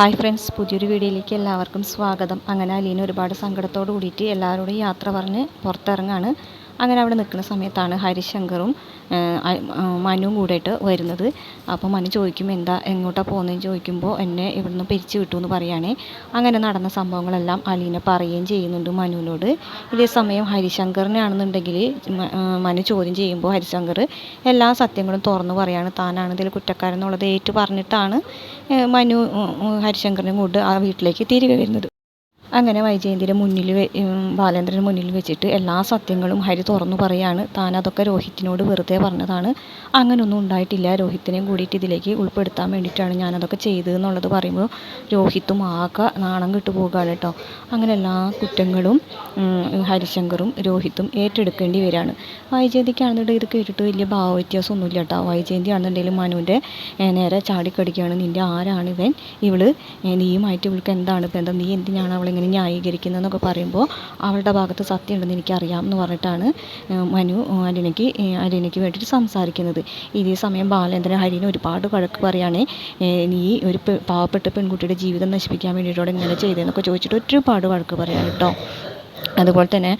Hi friends പുതിയൊരു വീഡിയോയിലേക്ക് എല്ലാവർക്കും സ്വാഗതം. അങ്ങനെ അലീന ഒരുപാട് സങ്കടത്തോട് കൂടിയിട്ട് എല്ലാവരോടും യാത്ര പറഞ്ഞ് പുറത്തിറങ്ങാണ്. അങ്ങനെ അവിടെ നിൽക്കുന്ന സമയത്താണ് ഹരിശങ്കറും മനുവും കൂടെയിട്ട് വരുന്നത്. അപ്പോൾ മനു ചോദിക്കും എന്താ എങ്ങോട്ടാണ് പോകുന്നതെന്ന് ചോദിക്കുമ്പോൾ എന്നെ ഇവിടുന്ന് പിരിച്ചു വിട്ടു എന്ന് പറയുകയാണേ. അങ്ങനെ നടന്ന സംഭവങ്ങളെല്ലാം അലീന പറയുകയും ചെയ്യുന്നുണ്ട് മനുവിനോട്. ഇതേ സമയം ഹരിശങ്കറിനാണെന്നുണ്ടെങ്കിൽ മനു ചോദ്യം ചെയ്യുമ്പോൾ ഹരിശങ്കർ എല്ലാ സത്യങ്ങളും തുറന്നു പറയാണ്. താനാണ് ഇതിൽ കുറ്റക്കാരൻ എന്നുള്ളത് ഏറ്റു പറഞ്ഞിട്ടാണ് മനു കൂട്ട് ഹരിശങ്കറിനെ കൊണ്ട് ആ വീട്ടിലേക്ക് തിരികെ വരുന്നത്. അങ്ങനെ വൈജയന്തിയുടെ മുന്നിൽ ബാലേന്ദ്രന്റെ മുന്നിൽ വെച്ചിട്ട് എല്ലാ സത്യങ്ങളും ഹരി തുറന്നു പറയാണ്. താൻ അതൊക്കെ രോഹിത്തിനോട് വെറുതെ പറഞ്ഞതാണ്. അങ്ങനെയൊന്നും ഉണ്ടായിട്ടില്ല. രോഹിത്തിനെയും കൂടിയിട്ട് ഇതിലേക്ക് ഉൾപ്പെടുത്താൻ വേണ്ടിയിട്ടാണ് ഞാനതൊക്കെ ചെയ്തത് എന്നുള്ളത് പറയുമ്പോൾ രോഹിത്തും ആകെ നാണം കിട്ടു പോകുകയാണ് കേട്ടോ. അങ്ങനെ എല്ലാ കുറ്റങ്ങളും ഹരിശങ്കറും രോഹിത്തും ഏറ്റെടുക്കേണ്ടി വരികയാണ് വൈജയന്തിക്കാണെന്നുണ്ടെങ്കിൽ ഇത് കേട്ടിട്ട് വലിയ ഭാവവ്യത്യാസമൊന്നുമില്ല കേട്ടോ. വൈജയന്തി ആണെന്നുണ്ടെങ്കിലും മനുവിന്റെ നേരെ ചാടിക്കടിക്കുകയാണ്. നിന്റെ ആരാണ് ഇവൻ ഇവൾ നീയുമായിട്ട് ഇവൾക്ക് എന്താണ് ബന്ധം? നീ എന്തിനാണ് അവളിങ്ങനെ ന്യായീകരിക്കുന്നതെന്നൊക്കെ പറയുമ്പോൾ അവളുടെ ഭാഗത്ത് സത്യം ഉണ്ടെന്ന് എനിക്കറിയാം എന്ന് പറഞ്ഞിട്ടാണ് മനു അലീനയ്ക്ക് അലീനയ്ക്ക് വേണ്ടിയിട്ട് സംസാരിക്കുന്നത്. ഇതേ സമയം ബാലേന്ദ്രൻ ഹരിന് ഒരുപാട് വഴക്ക് പറയുകയാണ് നീ ഒരു പാവപ്പെട്ട പെൺകുട്ടിയുടെ ജീവിതം നശിപ്പിക്കാൻ വേണ്ടിയിട്ടോടെ ഇങ്ങനെ ചെയ്തതെന്നൊക്കെ ചോദിച്ചിട്ട് ഒരുപാട് വഴക്ക് പറയാം കേട്ടോ. അതുപോലെ തന്നെ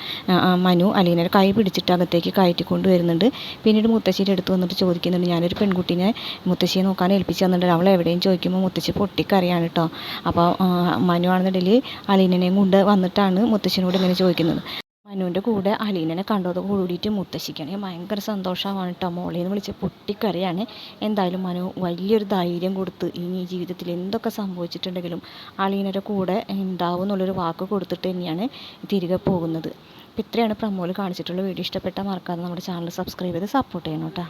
മനു അലീനയുടെ കൈ പിടിച്ചിട്ട് അകത്തേക്ക് കയറ്റിക്കൊണ്ട് വരുന്നുണ്ട്. പിന്നീട് മുത്തശ്ശിയുടെ അടുത്ത് വന്നിട്ട് ചോദിക്കുന്നുണ്ട് ഞാനൊരു പെൺകുട്ടീനെ മുത്തശ്ശിയെ നോക്കാൻ ഏൽപ്പിച്ചു തന്നിട്ടുണ്ട്. അവൾ എവിടെയും ചോദിക്കുമ്പോൾ മുത്തശ്ശി പൊട്ടിക്കറിയാണ് കേട്ടോ അപ്പോൾ മനു ആണെന്നുണ്ടെങ്കിൽ അലീനനെയും കൊണ്ട് വന്നിട്ടാണ് മുത്തശ്ശിനോട് ഇങ്ങനെ ചോദിക്കുന്നത്. മനുവിന്റെ കൂടെ അലീനനെ കണ്ടത് കൂടിയിട്ട് മുത്തശ്ശിക്കാണെങ്കിൽ ഭയങ്കര സന്തോഷമാണ് കേട്ടോ മോളേന്ന് വിളിച്ച് പൊട്ടിക്കരയാണ്. എന്തായാലും മനു വലിയൊരു ധൈര്യം കൊടുത്ത് ഇനി ജീവിതത്തിൽ എന്തൊക്കെ സംഭവിച്ചിട്ടുണ്ടെങ്കിലും അലീനയുടെ കൂടെ ഉണ്ടാവും എന്നുള്ളൊരു വാക്ക് കൊടുത്തിട്ട് തന്നെയാണ് തിരികെ പോകുന്നത്. അപ്പോൾ ഇത്രയാണ് പ്രമോൽ കാണിച്ചിട്ടുള്ള വീഡിയോ. ഇഷ്ടപ്പെട്ടാൽ മറക്കാതെ നമ്മുടെ ചാനൽ സബ്സ്ക്രൈബ് ചെയ്ത് സപ്പോർട്ട് ചെയ്യണം കേട്ടോ